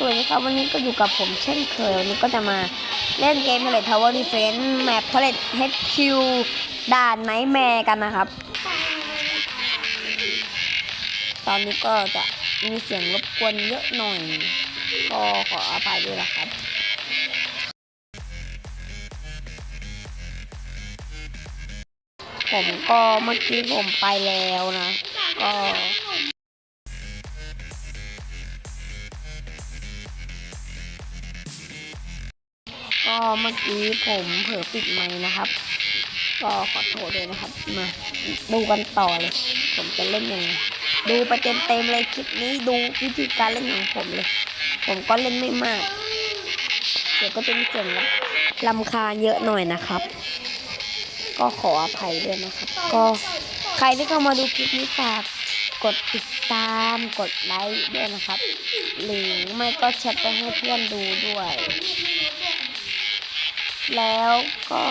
สวัสดีครับวันนี้ก็อยู่กับผมเช่นเคยวันนี้ก็จะมาเล่นเกม Palette Tower Defense แมป Palette HQ ด่านไนท์แมร์กันนะครับ ตอนนี้ก็จะมีเสียงรบกวนเยอะหน่อย ก็ขออภัยด้วยนะครับผมก็เมื่อกี้ผมไปแล้วนะ ก็ เมื่อกี้ผมเผลอปิดไมค์นะครับ ก็ขอโทษด้วยนะครับ มาดูกันต่อเลย ผมจะเล่นยังไง ดูไปเต็มๆเลยคลิปนี้ดูวิธีการเล่นของผมเลย ผมก็เล่นไม่มาก เดี๋ยวก็จะมีเสียงลำคาเยอะหน่อยนะครับ ก็ขออภัยด้วยนะครับ ก็ใครที่เข้ามาดูคลิปนี้ฝากกดติดตามกดไลค์ด้วยนะครับ หรือไม่ก็แชร์ไปให้เพื่อนดูด้วย แล้วก็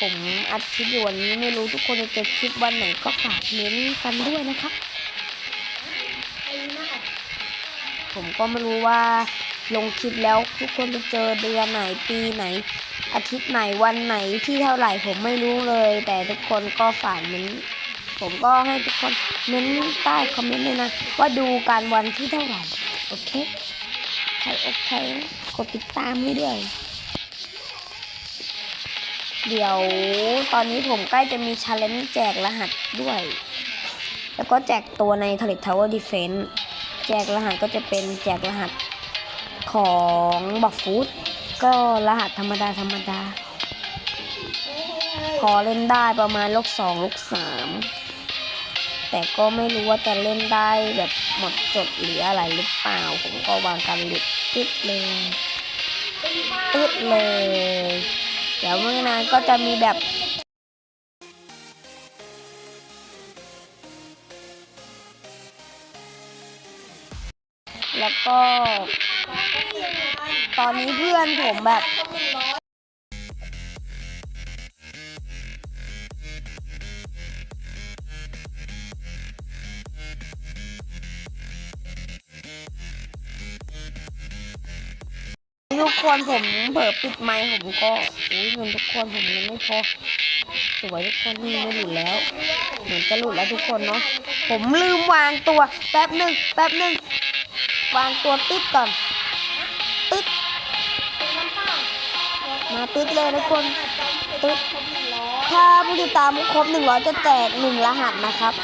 ผมอัดคลิปอยู่วันนี้ไม่รู้ทุกคนจะเจอคลิปวันไหนก็ฝากเม้นกันด้วยนะครับ ผมก็ไม่รู้ว่าลงคลิปแล้วทุกคนจะเจอเดือนไหนปีไหน อาทิตย์ไหนวันไหนที่เท่าไหร่ผมไม่รู้เลย แต่ทุกคนก็ฝากเม้นผมก็ให้ทุกคนเม้นใต้คอมเมนต์เลยนะ ว่าดูการวันที่เท่าไหร่ โอเค ใครโอเคกดติดตามให้ด้วย เดี๋ยวตอนนี้ผมใกล้จะมีชาเลนจ์แจกรหัสด้วย แล้วก็แจกตัวใน t ท l e t Tower Defense แจกรหัสก็จะเป็นแจกรหัสของบอกฟูดก็รหัสธรรมดาธรรมดา พอเล่นได้ประมาณลูกสองลูกสามแต่ก็ไม่รู้ว่าจะเล่นได้แบบหมดจดหรืออะไรหรือเปล่า ผมก็วางการหลุดตึ๊ดเลยตึ๊ดเลย เดี๋ยวเมื่อนานก็จะมีแบบแล้วก็ ตอนนี้เพื่อนผมแบบ ทุกคนผมเผลอปิดไมค์ผมก็อุ้ยเงินทุกคนผมยังไม่พอสวยทุกคนนี่ไม่หลุดแล้ว เหมือนจะหลุดแล้วทุกคนเนาะผมลืมวางตัวแป๊บหนึ่งแป๊บหนึ่งวางตัวตึ๊ดก่อนตึ๊ดมาตึ๊ดเลยทุกคนตึ๊ดถ้าผู้ติดตามครบหนึ่งร้อยจะแจกหนึ่งรหัสนะครับ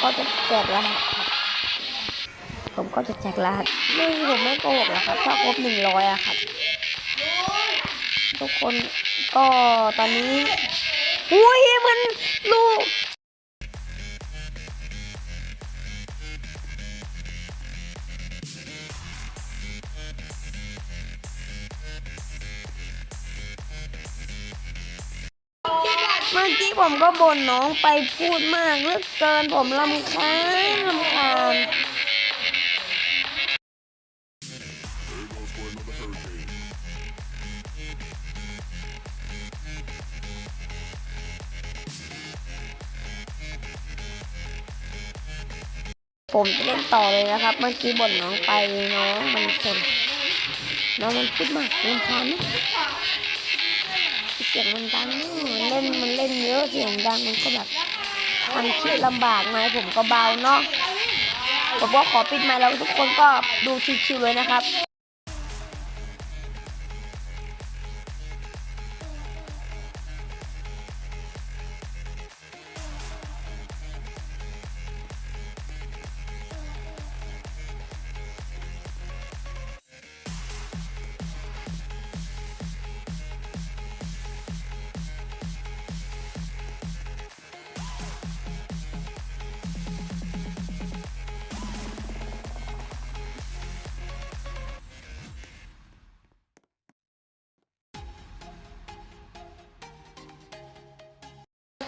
ก็จะแจกรหัส ผมก็จะแจกรหัสไม่ผมไม่โกหกหรอกครับถ้าครบหนึ่งร้อยอะครับ ทุกคนก็ตอนนี้อุ้ยมันลูกเมื่อกี้ผมก็บ่นน้องไปพูดมากเลือเกินผมลำคาญลำคาญ ผมจะเล่นต่อเลยนะครับ เมื่อกี้บ่นน้องไปน้องมันสนน้องมันพูดมากรำคาญนะเสียงมันดังมันเล่นมันเล่นเยอะเสียงดังมันก็แบบทำคลิปลำบากไหมผมก็เบาเนาะผมก็ขอปิดไมค์แล้วทุกคนก็ดูชิวๆเลยนะครับ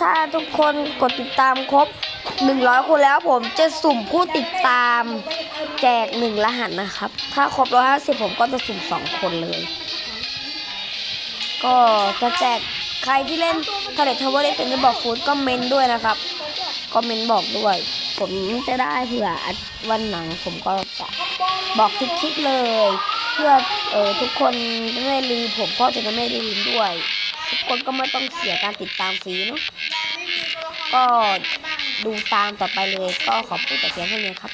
ถ้าทุกคนกดติดตามครบ 100 คนแล้วผมจะสุ่มผู้ติดตาม แจกหนึ่งรหัสนะครับ ถ้าครบ 150 ผมก็จะสุ่ม 2 คนเลย ก็จะแจกใครที่เล่นทะเลทาวเวอร์เล่นเป็นบอกฟูดก็เมนด้วยนะครับก็เมนบอกด้วย ผมจะได้เผื่อวันหลังผมก็จะบอกทุกคลิปเลย เพื่อเออทุกคนจะไม่ลืมผมก็จะไม่ลืมด้วย ทุกคนก็ไม่ต้องเสียการติดตามฟรีเนาะ ก็ดูตามต่อไปเลยก็ขอบคุณแต่เพียงเท่านี้ครับ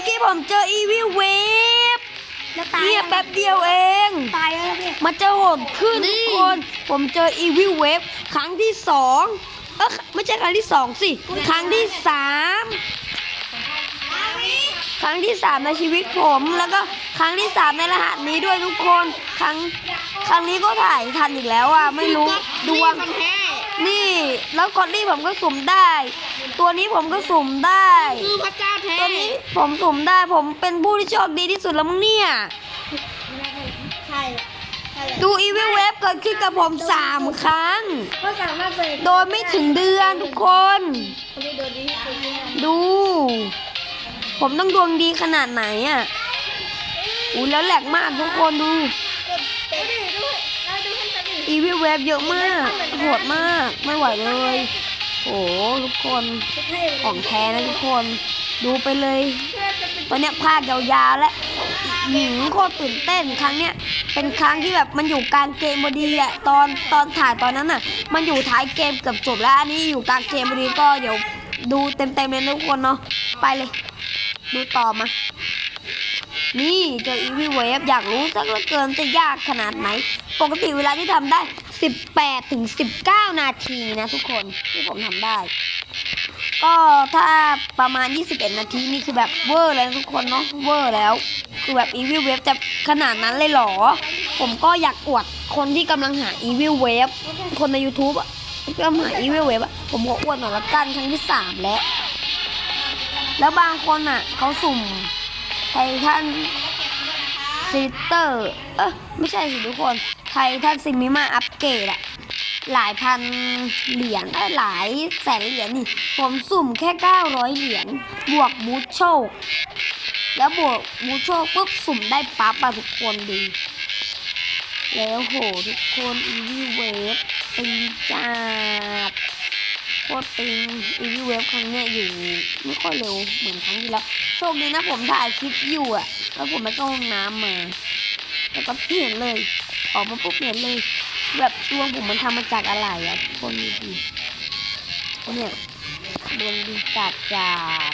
อกี้ผมเจออีวิลเวฟแล้วตายเนี่ยแป๊บเดียวเอง ตายแล้วพี่ มันจะโหดขึ้นทุกคน ผมเจออีวิลเวฟครั้งที่สองเออไม่ใช่ครั้งที่สองสิ ครั้งที่สามครั้งที่สามในชีวิตผมแล้วก็ครั้งที่สามในรหัสนี้ด้วยทุกคนครั้งครั้งนี้ก็ถ่ายทันอีกแล้วอะไม่รู้ดวงคนแท้นี่ แล้วกอดลี่ผมก็สุ่มได้ ตัวนี้ผมก็สุ่มได้ คือพระเจ้าแท้ตัวนี้ผมสุ่มได้ ผมเป็นผู้ที่โชคดีที่สุดแล้วมั้งเนี่ย ใช่ใช่ดูอีวิลเวฟเกิดขึ้นกับผมสามครั้ง ก็สามารถเปิดโดยไม่ถึงเดือนทุกคนคนที่โดนดีที่สุดเนี่ยดู ผมต้องดวงดีขนาดไหนอะอู้แล้วแหลกมากทุกคนดูก็เตะด้วยเราดูให้สนิทอีวิลเวฟเยอะมากโหดมาก ไม่ไหวเลย โอ้ทุกคนของแท้นะทุกคน ดูไปเลย ตอนเนี้ยภาคยาวๆและหญิงโคตรตื่นเต้นครั้งเนี้ยเป็นครั้งที่แบบมันอยู่กลางเกมพอดีอะตอนตอนถ่ายตอนนั้นน่ะมันอยู่ท้ายเกมเกือบจบแล้วอันนี้อยู่กลางเกมพอดีก็เดี๋ยวดูเต็มๆเลยนะทุกคนเนาะไปเลย ดูต่อมา นี่เจออีวีเวฟอยากรู้สักเหลือเกินจะยากขนาดไหน ปกติเวลาที่ทำได้ 18ถึง19 นาทีนะทุกคนที่ผมทำได้ ก็ถ้าประมาณ 21 นาทีนี่คือแบบเวอร์เลยนะทุกคนเนาะเวอร์แล้ว คือแบบ Evil Wave จะขนาดนั้นเลยเหรอ ผมก็อยากอวดคนที่กำลังหา Evil Wave คนใน YouTube อะที่กำลังหา Evil Wave อะผมก็อวดหน่อยละกันครั้งที่สามแล้ว แล้วบางคนอะเขาสุ่มไททันซิสเตอร์ เออไม่ใช่สิทุกคน ไททันซิมิมาอัปเกรดอะหลายพันเหรียญหลายแสนเหรียญนี่ ผมสุ่มแค่ 900 เหรียญบวกบูทโชค แล้วบวกบูทโชคปุ๊บสุ่มได้ปั๊บอะทุกคนดี แล้วโหทุกคนอีวีเวฟปิงจัดโคตรปิงอีวีเวฟครั้งเนี้ยอยู่ไม่ค่อยเร็วเหมือนครั้งที่แล้วโชคดีนะผมถ่ายคลิปอยู่อะแล้วผมไปเข้าห้องน้ำมาแล้วก็เปลี่ยนเลย ออกมาปุ๊บเปลี่ยนเลย แบบดวงผมมันทำมาจากอะไรอะคนดูดิเนี่ยดวงดีจัดจัด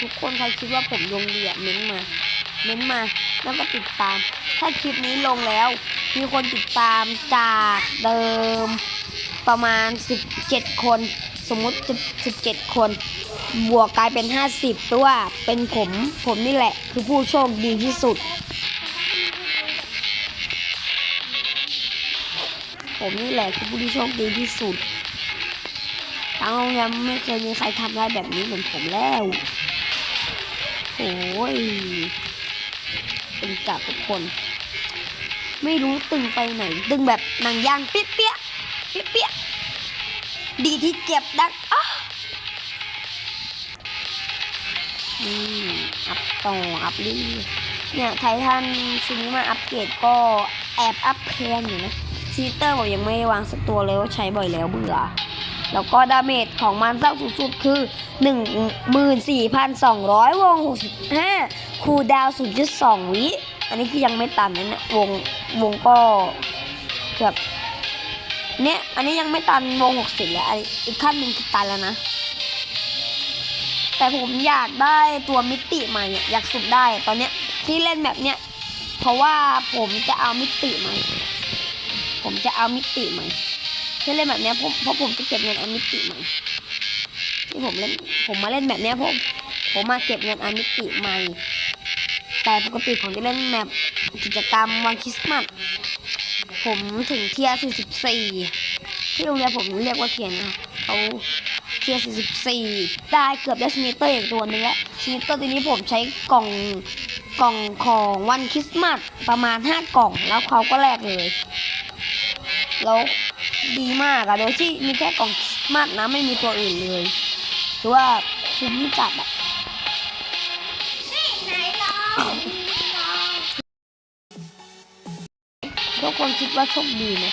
ทุกคนใครคิดว่าผมดวงดีอะเม้นมาเม้นมาแล้วก็ติดตาม ถ้าคลิปนี้ลงแล้ว มีคนติดตามจากเดิมประมาณ 17 คน สมมุติ 17 คน บวกกลายเป็น 50 ตัว เป็นผม ผมนี่แหละ คือผู้โชคดีที่สุด ผมนี่แหละคือผู้ที่โชคดีที่สุดทั้งโรงเรียนไม่เคยมีใครทำได้แบบนี้เหมือนผมแล้วโอ้ยตึงจับทุกคน ไม่รู้ตึงไปไหน ตึงแบบหนังยางเปี้ยเปี้ยเปี้ยเปี้ยดีที่เจ็บดักอ้านี่อัพต่ออัพลี่เนี่ยไททันซีนี้มาอัปเกรดก็แอบอัพเพนอยู่นะ ซีเตอร์ผมยังไม่วางสักตัวเลยว่าใช้บ่อยแล้วเบื่อ แล้วก็ดาเมจของมันสร้างสูงสุดคือ 14,200 วง 65 คูดาวน์0.2 วิ อันนี้คือยังไม่ตันนะเนี่ยวงวงก็เกือบเนี่ย อันนี้ยังไม่ตันวง 60 แล้วอ,อีกขั้นหนึ่งคือตันแล้วนะ แต่ผมอยากได้ตัวมิติใหม่อะอยากสุดได้ตอนเนี้ยที่เล่นแบบเนี้ยเพราะว่าผมจะเอามิติใหม่ ผมจะเอามิติใหม่ที่เล่นแบบนี้ผมเพราะผมจะเก็บเงินเอามิติใหม่ที่ผมเล่นผมมาเล่นแบบนี้ผมผมมาเก็บเงินเอามิติใหม่ แต่ปกติผมจะเล่นแมปกิจกรรมวันคริสต์มาสผมถึงเทียร์44 ที่โรงเรียนผมเรียกว่าเทียนะเขาเทียร์44 ได้เกือบได้สมิเตอร์อีกตัวนึงแล้วสมิเตอร์ตัวนี้ผมใช้กล่องกล่องของวันคริสต์มาสประมาณ 5 กล่องแล้วเขาก็แลกเลย แล้วดีมากอะโดยที่มีแค่กล่องมากนะไม่มีตัวอื่นเลยถือว่าคุ้มจัดอะทุกคนคิดว่าโชคดีไหม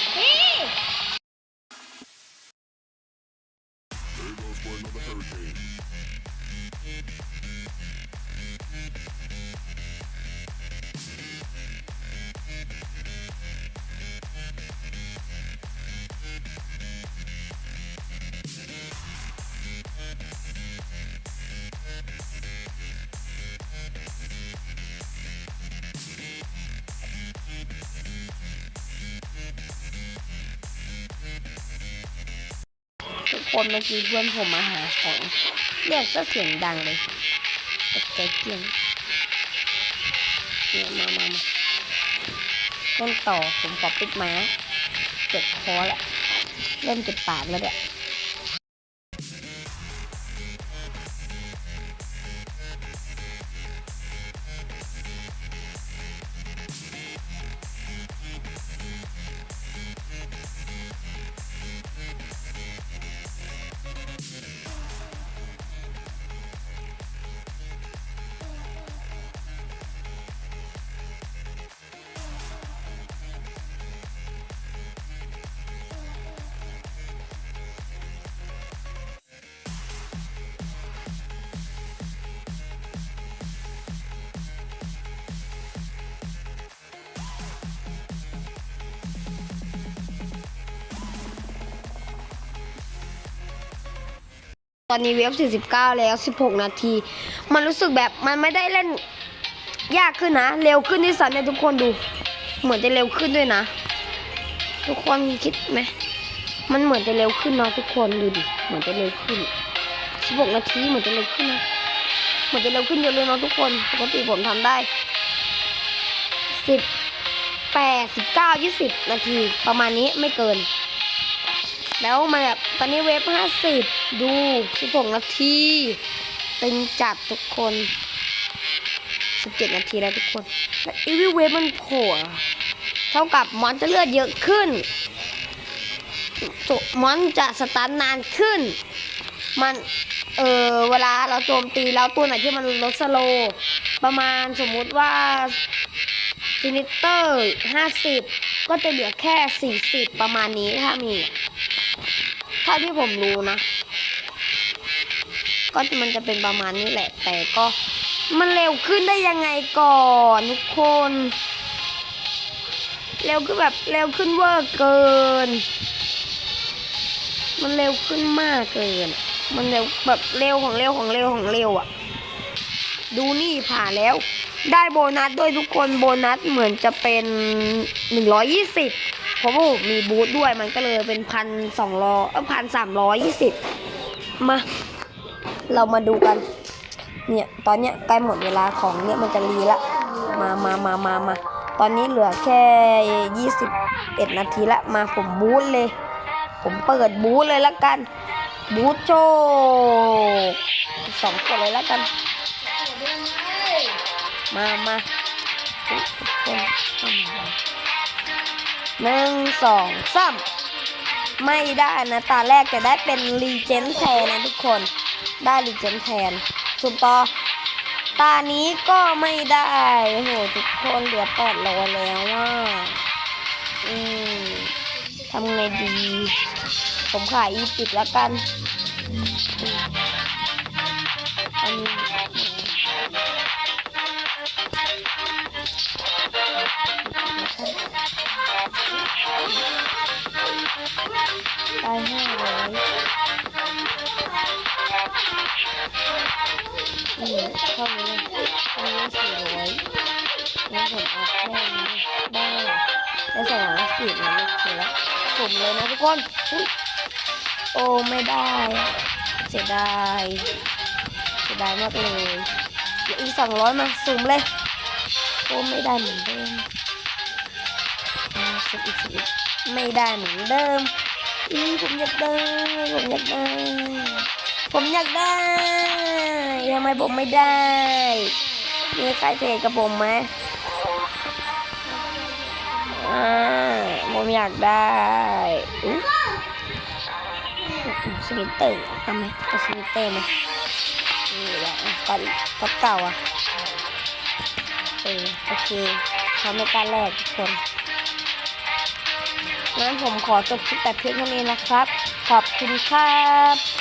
คนเมื่อกี้เพื่อนผมมาหาของเรียกก็เสียงดังเลยตกใจเกลี้ยงเนี่ยมามามาต้นต่อผมขอปิดไม้เจ็บคอแล้วเริ่มเจ็บปากแล้วเนี่ย ตอนนี้เวฟ49 แล้ว 16 นาที มันรู้สึกแบบมันไม่ได้เล่นยากขึ้นนะ เร็วขึ้นที่สันเนี่ยทุกคนดู เหมือนจะเร็วขึ้นด้วยนะ ทุกคนคิดไหมมันเหมือนจะเร็วขึ้นเนาะทุกคนดูดิ เหมือนจะเร็วขึ้น 16 นาทีเหมือนจะเร็วขึ้นนะเหมือนจะเร็วขึ้นเยอะเลยเนาะทุกคน ปกติผมทำได้ 10 8 19 20 นาที ประมาณนี้ไม่เกิน แล้วมาแบบ อนนี้เวฟห้าสิบดูสิบหกนาทีตึงจัดทุกคนสิบเจ็ดนาทีแล้วทุกคนแล้วอีวิเวฟมันโผล่อะเท่ากับมอนจะเลือดเยอะขึ้นมอนจะสตาร์ทนานขึ้น มันเออเวลาเราโจมตีแล้วตัวไหนที่มันลดสโล ประมาณสมมุติว่าฟินิเตอร์ห้าสิบก็จะเหลือแค่สี่สิบประมาณนี้ถ้ามี เท่าที่ผมรู้นะ ก็มันจะเป็นประมาณนี้แหละ แต่ก็มันเร็วขึ้นได้ยังไงก่อนทุกคน เร็วขึ้นแบบเร็วขึ้นเวอร์เกิน มันเร็วขึ้นมากเกิน มันเร็วแบบเร็วของเร็วของเร็วของเร็วอะ่ะ ดูนี่ผ่านแล้ว ได้โบนัสด้วยทุกคนโบนัสเหมือนจะเป็นหนึ่งร้อยยี่สิบ เพราะว่าผมมีบูธด้วยมันก็เลยเป็นพันสองร้อยพันสามร้อยยี่สิบมา เรามาดูกัน เนี่ย ตอนเนี้ยใกล้หมดเวลาของเนี่ยมันจะรีละ มามามามามา ตอนนี้เหลือแค่ยี่สิบเอ็ดนาทีละ มาผมบูธเลย ผมเปิดบูธเลยละกัน บูธโชว์สองคนเลยละกัน มามา หนึ่งสองสามไม่ได้นะตาแรกจะได้เป็นรีเจนแทนนะทุกคน ได้รีเจนแทนสุดต่อตานี้ก็ไม่ได้โหทุกคนเหลือแปดร้อยแล้วว่าอืมทำไงดี ผมขายอีปิดแล้วกัน ท่านี้เลยเท่านี้สี่ร้อยงั้นผมเอาแค่นี้ได้ได้สองร้อยสิบนะลูกเสียแล้วผมเลยนะทุกคนโอ้ไม่ได้ เสียดายเสียดายมากเลยเดี๋ยวอีกสองร้อยมาสุ่มเลยโอ้ไม่ได้เหมือนเดิมสุ่มอีกสุ่มอีกไม่ได้เหมือนเดิมอืมผมอยากได้ผมอยากได้ ผมอยากได้ทำไมผมไม่ได้ มีใครเทรดกับผมไหมอ่าผมอยากได้อุ๊ยสมิเตอร์ทำไหมเอาสมิเตอร์ไหมนี่แหละอะปัดปัดเก่าอะเออโอเคเขาไม่กล้าแลกทุกคนงั้นผมขอจบคลิปแต่เพียงเท่านี้นะครับ ขอบคุณครับ